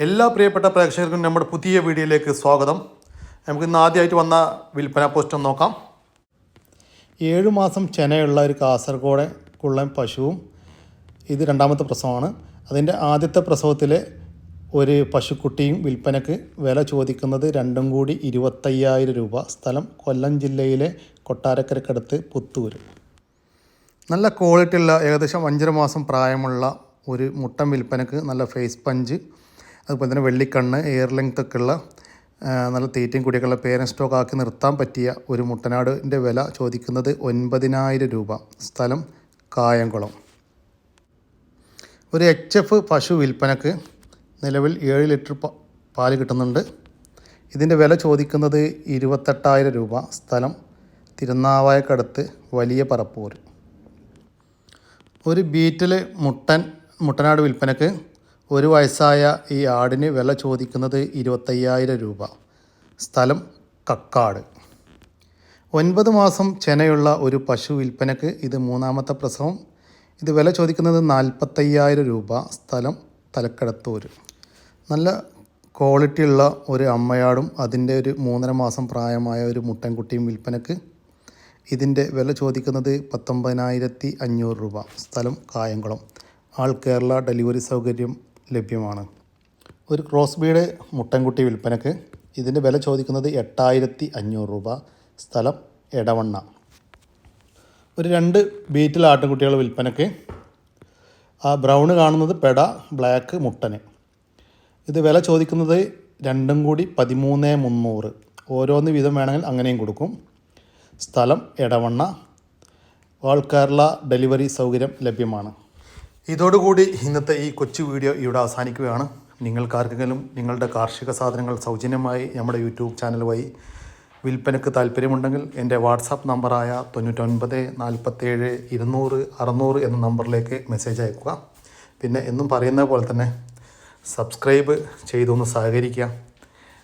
എല്ലാ പ്രിയപ്പെട്ട പ്രേക്ഷകർക്കും നമ്മുടെ പുതിയ വീഡിയോയിലേക്ക് സ്വാഗതം. നമുക്ക് ഇന്ന് ആദ്യമായിട്ട് വന്ന വിൽപ്പന പോസ്റ്റ് നോക്കാം. ഏഴ് മാസം ചെനയുള്ള ഒരു കാസർഗോഡ് കുള്ളൻ പശുവും ഇത് രണ്ടാമത്തെ പ്രസവമാണ്. അതിന്റെ ആദ്യത്തെ പ്രസവത്തിലെ ഒരു പശുക്കുട്ടിയും വിൽപ്പനക്ക് വില ചോദിക്കുന്നത് രണ്ടും കൂടി ഇരുപത്തയ്യായിരം രൂപ. സ്ഥലം കൊല്ലം ജില്ലയിലെ കൊട്ടാരക്കരക്കടുത്ത് പുത്തൂർ നല്ല ക്വാളിറ്റി ഉള്ള ഏകദേശം അഞ്ചര മാസം പ്രായമുള്ള ഒരു മുട്ടൻ വിൽപ്പനക്ക് നല്ല ഫേസ് പഞ്ച് അതുപോലെ തന്നെ വെള്ളിക്കണ്ണ് എയർ ലെങ്ത് ഒക്കെ ഉള്ള നല്ല തീറ്റയും കൂടിയൊക്കെ ഉള്ള പേരൻ സ്റ്റോക്ക് ആക്കി നിർത്താൻ പറ്റിയ ഒരു മുട്ടനാടിന്റെ വില ചോദിക്കുന്നത് ഒൻപതിനായിരം രൂപ. സ്ഥലം കായംകുളം. ഒരു എച്ച് എഫ് പശു വിൽപ്പനക്ക് നിലവിൽ ഏഴ് ലിറ്റർ പാൽ കിട്ടുന്നുണ്ട്. ഇതിന്റെ വില ചോദിക്കുന്നത് ഇരുപത്തെട്ടായിരം രൂപ. സ്ഥലം തിരുനാവായക്കടുത്ത് വലിയ പറപ്പൂർ ഒരു ബീറ്റിൽ മുട്ടൻ മുട്ടനാട് വിൽപ്പനക്ക് ഒരു വയസ്സായ ഈ ആടിന് വില ചോദിക്കുന്നത് ഇരുപത്തയ്യായിരം രൂപ. സ്ഥലം കക്കാട്. ഒൻപത് മാസം ചെനയുള്ള ഒരു പശു വിൽപ്പനക്ക് ഇത് മൂന്നാമത്തെ പ്രസവം. ഇത് വില ചോദിക്കുന്നത് നാൽപ്പത്തയ്യായിരം രൂപ. സ്ഥലം തലക്കടത്തൂർ നല്ല ക്വാളിറ്റിയുള്ള ഒരു അമ്മയാടും അതിന്റെ ഒരു മൂന്നര മാസം പ്രായമായ ഒരു മുട്ടൻകുട്ടിയും വിൽപ്പനക്ക് ഇതിന്റെ വില ചോദിക്കുന്നത് പത്തൊമ്പതിനായിരത്തി അഞ്ഞൂറ് രൂപ. സ്ഥലം കായംകുളം. ആൾ കേരള ഡെലിവറി സൗകര്യം ലഭ്യമാണ്. ഒരു ക്രോസ് ബീഡ് മുട്ടൻകുട്ടി വിൽപ്പനക്ക് ഇതിന്റെ വില ചോദിക്കുന്നത് എട്ടായിരത്തി അഞ്ഞൂറ് രൂപ. സ്ഥലം എടവണ്ണ. ഒരു രണ്ട് ബീറ്റിൽ ആട്ടുകുട്ടികൾ വിൽപ്പനക്ക് ആ ബ്രൗൺ കാണുന്നത് പെട ബ്ലാക്ക് മുട്ടന്. ഇത് വില ചോദിക്കുന്നത് രണ്ടും കൂടി പതിമൂന്ന് മുന്നൂറ്. ഓരോന്ന് വീതം വേണമെങ്കിൽ അങ്ങനെയും കൊടുക്കും. സ്ഥലം എടവണ്ണ. ഓൾ കേരള ഡെലിവറി സൗകര്യം ലഭ്യമാണ്. ഇതോടുകൂടി ഇന്നത്തെ ഈ കൊച്ചു വീഡിയോ ഇവിടെ അവസാനിക്കുകയാണ്. നിങ്ങൾക്കാർക്കെങ്കിലും നിങ്ങളുടെ കാർഷിക സാധനങ്ങൾ സൗജന്യമായി നമ്മുടെ യൂട്യൂബ് ചാനൽ വഴി വിൽപ്പനക്ക് താല്പര്യമുണ്ടെങ്കിൽ എന്റെ വാട്സാപ്പ് നമ്പറായ തൊണ്ണൂറ്റൊൻപത് നാൽപ്പത്തേഴ് ഇരുന്നൂറ് അറുന്നൂറ് എന്ന നമ്പറിലേക്ക് മെസ്സേജ് അയക്കുക. പിന്നെ എന്നും പറയുന്ന പോലെ തന്നെ സബ്സ്ക്രൈബ് ചെയ്തൊന്ന് സഹകരിക്കുക.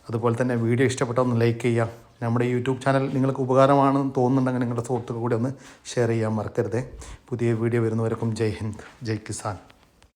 അതുപോലെ തന്നെ വീഡിയോ ഇഷ്ടപ്പെട്ട ഒന്ന് ലൈക്ക് ചെയ്യാം നമ്മുടെ യൂട്യൂബ് ചാനൽ നിങ്ങൾക്ക് ഉപകാരമാണെന്ന് തോന്നുന്നുണ്ടെങ്കിൽ നിങ്ങളുടെ സുഹൃത്തുക്കൾ കൂടി ഒന്ന് ഷെയർ ചെയ്യാൻ മറക്കരുത്. പുതിയ വീഡിയോ വരുന്നവർക്കും ജയ് ഹിന്ദ് ജയ് കിസാൻ.